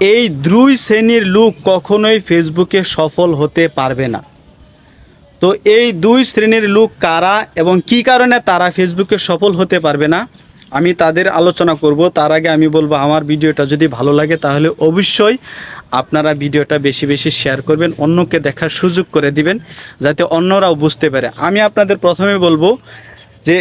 এই দুই শ্রেণির লোক কখনোই ফেসবুকে সফল হতে পারবে না। তো এই দুই শ্রেণির লোক কারা এবং কি কারণে তারা ফেসবুকে সফল হতে পারবে না, আমি তাদের আলোচনা করব। তার আগে আমি বলব, আমার ভিডিওটা যদি ভালো লাগে তাহলে অবশ্যই আপনারা ভিডিওটা বেশি বেশি শেয়ার করবেন, অন্যকে দেখার সুযোগ করে দিবেন, যাতে অন্যরাও বুঝতে পারে। আমি আপনাদের প্রথমে বলব যে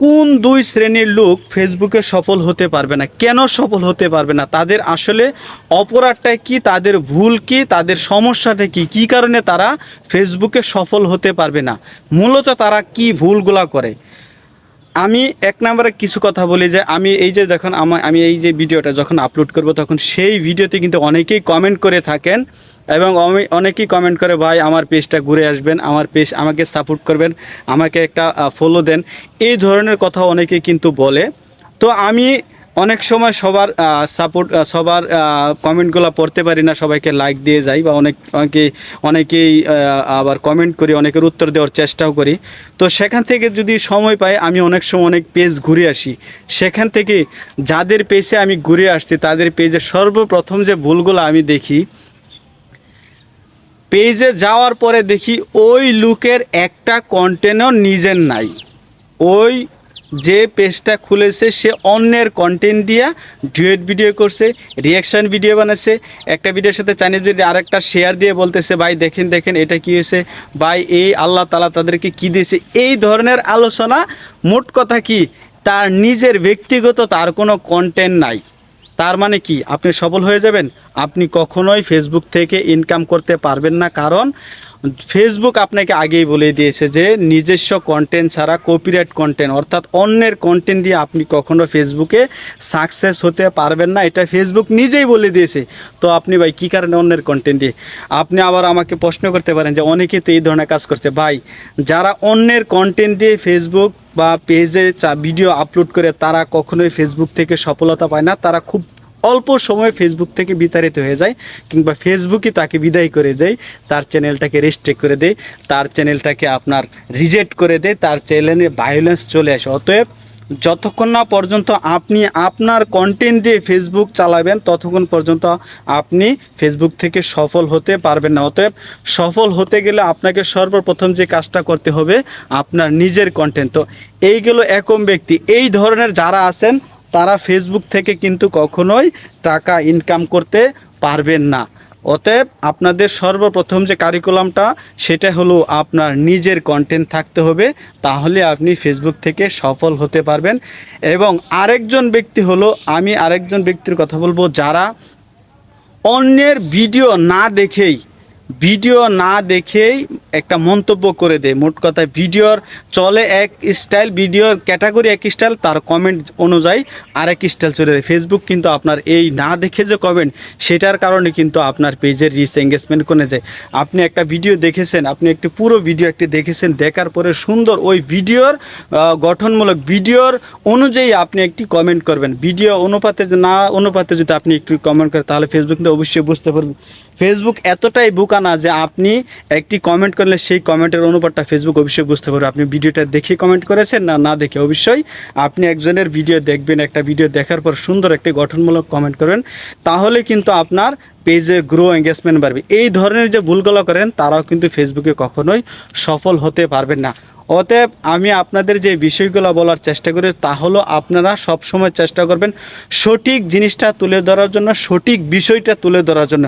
কোন দুই শ্রেণির লোক ফেসবুকে সফল হতে পারবে না? কেন সফল হতে পারবে না? তাদের আসলে অপরাধটা কি? তাদের ভুল কি? তাদের সমস্যাটা কি? কি কারণে তারা ফেসবুকে সফল হতে পারবে না? মূলত তারা কি ভুলগুলা করে? আমি এক নম্বরে কিছু কথা বলি যে আমি এই যে যখন আমি এই যে ভিডিওটা যখন আপলোড করব, তখন সেই ভিডিওতে কিন্তু অনেকেই কমেন্ট করে থাকেন এবং অনেকেই কমেন্ট করে, ভাই, আমার পেজটা ঘুরে আসবেন, আমার পেজ আমাকে সাপোর্ট করবেন, আমাকে একটা ফলো দেন। এই ধরনের কথা অনেকেই কিন্তু বলে। তো আমি অনেক সময় সবার সাপোর্ট সবার কমেন্টগুলো পড়তে পারি না, সবাইকে লাইক দিয়ে যাই বা অনেক, অনেকে, অনেকেই আবার কমেন্ট করি, অনেকের উত্তর দেওয়ার চেষ্টাও করি। তো সেখান থেকে যদি সময় পাই, আমি অনেক সময় অনেক পেজ ঘুরে আসি। সেখান থেকে যাদের পেজে আমি ঘুরে আসছি, তাদের পেজে সর্বপ্রথম যে ভুলগুলো আমি দেখি পেজে যাওয়ার পরে দেখি, ওই লুকের একটা কন্টেনও নিজের নাই। ওই যে পেজটা খুলেছে, সে অন্যের কন্টেন্ট দিয়া ডুয়েট ভিডিও করছে রিয়াকশান ভিডিও বানাচ্ছে। একটা ভিডিওর সাথে চাইনিজ আরেকটা শেয়ার দিয়ে বলতেছে, ভাই, দেখেন দেখেন, এটা কি হয়েছে? ভাই, এই আল্লাহ তালা তাদেরকে কি দিয়েছে? এই ধরনের আলোচনা, মোট কথা কি? তার নিজের ব্যক্তিগত, তার কোনো কন্টেন্ট নাই। তার মানে কি? আপনি সফল হয়ে যাবেন? আপনি কখনোই ফেসবুক থেকে ইনকাম করতে পারবেন না। কারণ ফেসবুক আপনাকে আগেই বলে দিয়েছে যে, নিজস্ব কন্টেন্ট ছাড়া কপিরাইট কন্টেন্ট অর্থাৎ অন্যের কন্টেন্ট দিয়ে আপনি কখনো ফেসবুকে সাকসেস হতে পারবেন না। এটা ফেসবুক নিজেই বলে দিয়েছে। তো আপনি ভাই, কী কারণে অন্যের কন্টেন্ট দিয়ে? আপনি আবার আমাকে প্রশ্ন করতে পারেন যে অনেকে তো এই ধরনের কাজ করছে। ভাই, যারা অন্যের কন্টেন্ট দিয়ে ফেসবুক বা পেজে ভিডিও আপলোড করে তারা কখনোই ফেসবুক থেকে সফলতা পায় না। তারা খুব অল্প সময়ে ফেসবুক থেকে বিতাড়িত হয়ে যায় কিংবা ফেসবুকই তাকে বিদায় করে দেয়, তার চ্যানেলটাকে রেস্ট্রিক্ট করে দেয়, তার চ্যানেলটাকে আপনার রিজেক্ট করে দেয়, তার চ্যানেলে ভায়োলেন্স চলে আসে। অতএব যতক্ষণ না পর্যন্ত আপনি আপনার কন্টেন্ট দিয়ে ফেসবুক চালাবেন, ততক্ষণ পর্যন্ত আপনি ফেসবুক থেকে সফল হতে পারবেন না। অতএব সফল হতে গেলে আপনাকে সর্বপ্রথম যে কাজটা করতে হবে, আপনার নিজের কন্টেন্ট তো এইগুলো একম ব্যক্তি। এই ধরনের যারা আছেন, তারা ফেসবুক থেকে কিন্তু কখনোই টাকা ইনকাম করতে পারবেন না। অতএব আপনাদের সর্বপ্রথম যে কারিকুলামটা সেটা হলো আপনার নিজের কন্টেন্ট থাকতে হবে, তাহলে আপনি ফেসবুক থেকে সফল হতে পারবেন। এবং আরেকজন ব্যক্তি হলো, আমি আরেকজন ব্যক্তির কথা বলব, যারা অন্যের ভিডিও না দেখেই ভিডিও না দেখেই একটা মন্তব্য করে দেয়। মোট কথা ভিডিওর চলে এক স্টাইল ভিডিওর ক্যাটাগরি এক স্টাইল তার কমেন্ট অনুযায়ী আরেক স্টাইল চলে যায়। ফেসবুক কিন্তু আপনার এই না দেখে যে কমেন্ট সেটার কারণে কিন্তু আপনার পেজের রিচ এঙ্গেজমেন্ট কমে যায়। আপনি একটা ভিডিও দেখেছেন, আপনি একটি পুরো ভিডিও একটি দেখেছেন, দেখার পরে সুন্দর ওই ভিডিওর গঠনমূলক ভিডিওর অনুযায়ী আপনি একটি কমেন্ট করবেন। ভিডিও অনুপাতে না, অনুপাতে যদি আপনি একটু কমেন্ট করেন, তাহলে ফেসবুক কিন্তু অবশ্যই বুঝতে পারবেন। ফেসবুক এতটাই বোকা না যে আপনি একটি কমেন্ট করলে সেই কমেন্টের অনুপাতটা ফেসবুক অবশ্যই বুঝতে পারবে। আপনি ভিডিওটা দেখে কমেন্ট করেছেন না না দেখে? অবশ্যই আপনি একজনের ভিডিও দেখবেন, একটা ভিডিও দেখার পর সুন্দর একটি গঠনমূলক কমেন্ট করবেন। তাহলে কিন্তু আপনার পেজে গ্রো এঙ্গেজমেন্ট বাড়বে। এই ধরনের যে ভুলগুলো করেন, তারাও কিন্তু ফেসবুকে কখনোই সফল হতে পারবেন না। অতএব আমি আপনাদের যে বিষয়গুলো বলার চেষ্টা করি তা হলো আপনারা সবসময় চেষ্টা করবেন সঠিক জিনিসটা তুলে ধরার জন্য, সঠিক বিষয়টা তুলে ধরার জন্য।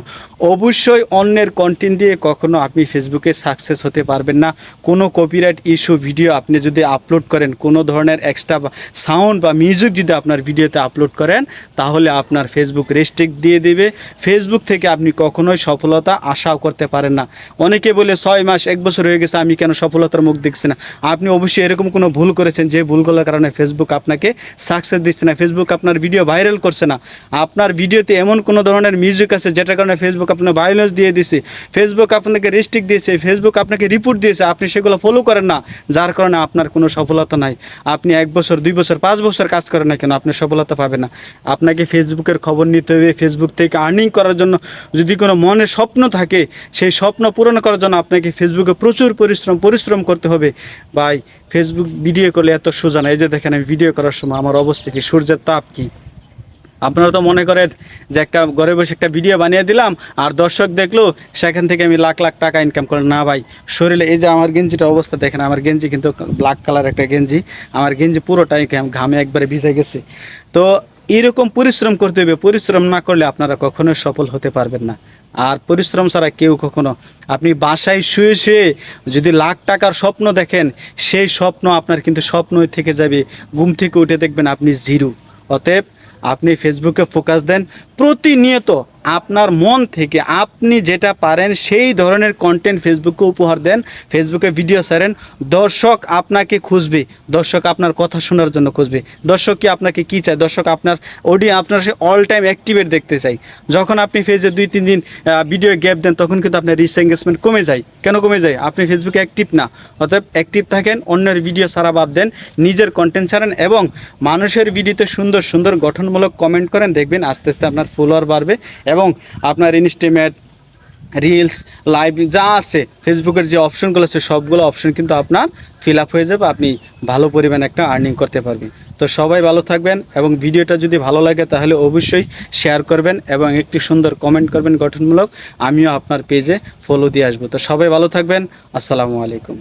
অবশ্যই অন্যের কন্টেন্ট দিয়ে কখনো আপনি ফেসবুকে সাকসেস হতে পারবেন না। কোনো কপিরাইট ইস্যু ভিডিও আপনি যদি আপলোড করেন, কোনো ধরনের এক্সট্রা সাউন্ড বা মিউজিক যদি আপনার ভিডিওতে আপলোড করেন, তাহলে আপনার ফেসবুক রেস্ট্রিক্ট দিয়ে দেবে। ফেসবুক থেকে আপনি কখনোই সফলতা আশাও করতে পারেন না। অনেকে বলে ছয় মাস, এক বছর হয়ে গেছে, আমি কেন সফলতার মুখ দেখছি না? আপনি অবশ্যই এরকম কোনো ভুল করেছেন, যে ভুলগুলোর কারণে ফেসবুক আপনাকে সাকসেস দিচ্ছে না ফেসবুক আপনার ভিডিও ভাইরাল করছে না, আপনার ভিডিওতে এমন কোনো ধরনের মিউজিক আছে, যেটার কারণে ফেসবুক আপনার ভায়োলেন্স দিয়ে দিছে ফেসবুক আপনাকে রেস্ট্রিক্ট দিয়েছে ফেসবুক আপনাকে রিপোর্ট দিয়েছে, আপনি সেগুলো ফলো করেন না, যার কারণে আপনার কোনো সফলতা নাই। আপনি এক বছর, দুই বছর, পাঁচ বছর কাজ করেন না কেন, আপনি সফলতা পাবেন না। আপনাকে ফেসবুকের খবর নিতে হবে ফেসবুক থেকে আর্নিং করার জন্য যদি কোনো মনে স্বপ্ন থাকে, সেই স্বপ্ন পূরণ করার জন্য আপনাকে ফেসবুকে প্রচুর পরিশ্রম পরিশ্রম করতে হবে। ভাই ফেসবুক ভিডিও করলে এত সোজা না। এই যে দেখেন, আমি ভিডিও করার সময় আমার অবস্থা কি, সূর্যের তাপ কি? আপনারা তো মনে করেন যে একটা ঘরে বসে একটা ভিডিও বানিয়ে দিলাম, আর দর্শক দেখল, সেখান থেকে আমি লাখ লাখ টাকা ইনকাম করলাম না ভাই, শরীরে এই যে আমার গেঞ্জিটা অবস্থা দেখেন, আমার গেঞ্জি কিন্তু ব্ল্যাক কালার একটা গেঞ্জি, আমার গেঞ্জি পুরোটাই ঘামে একবারে ভিজে গেছে। তো এরকম পরিশ্রম করতে হবে, পরিশ্রম না করলে আপনারা কখনো সফল হতে পারবেন না। আর পরিশ্রম ছাড়া কেউ কখনো, আপনি বাসায় শুয়ে শুয়ে যদি লাখ টাকার স্বপ্ন দেখেন, সেই স্বপ্ন আপনার কিন্তু স্বপ্নই থেকে যাবে। ঘুম থেকে উঠে দেখবেন আপনি জিরো। অতএব আপনি ফেসবুকে ফোকাস দেন। প্রতিনিয়ত আপনার মন থেকে আপনি যেটা পারেন সেই ধরনের কন্টেন্ট ফেসবুকে উপহার দেন ফেসবুকে ভিডিও ছাড়েন। দর্শক আপনাকে খুঁজবে, দর্শক আপনার কথা শোনার জন্য খুঁজবে। দর্শক কি আপনাকে কি চায়? দর্শক আপনার অডিও আপনার সে অল টাইম অ্যাক্টিভেট দেখতে চাই যখন আপনি ফেসে দুই, তিন দিন ভিডিও গ্যাপ দেন, তখন কিন্তু আপনার রিচ এঙ্গেজমেন্ট কমে যায়। কেন কমে যায়? আপনি ফেসবুকে অ্যাক্টিভ না। অতএব অ্যাক্টিভ থাকেন, অন্যের ভিডিও ছাড়া বাদ দেন, নিজের কন্টেন্ট ছাড়েন এবং মানুষের ভিডিওতে সুন্দর সুন্দর গঠনমূলক কমেন্ট করেন। দেখবেন আস্তে আস্তে আপনার ফলোয়ার বাড়বে এবং আপনার ইনস্টিমেট রিলস লাইভ যা আছে ফেসবুকের যে অপশনগুলো আছে, সবগুলো অপশন কিন্তু আপনার ফিল আপ হয়ে যাবে। আপনি ভালো পরিমাণ একটা আর্নিং করতে পারবেন। তো সবাই ভালো থাকবেন এবং ভিডিওটা যদি ভালো লাগে, তাহলে অবশ্যই শেয়ার করবেন এবং একটি সুন্দর কমেন্ট করবেন গঠনমূলক। আমিও আপনার পেজে ফলো দিয়ে আসব। তো সবাই ভালো থাকবেন। আসসালামু আলাইকুম।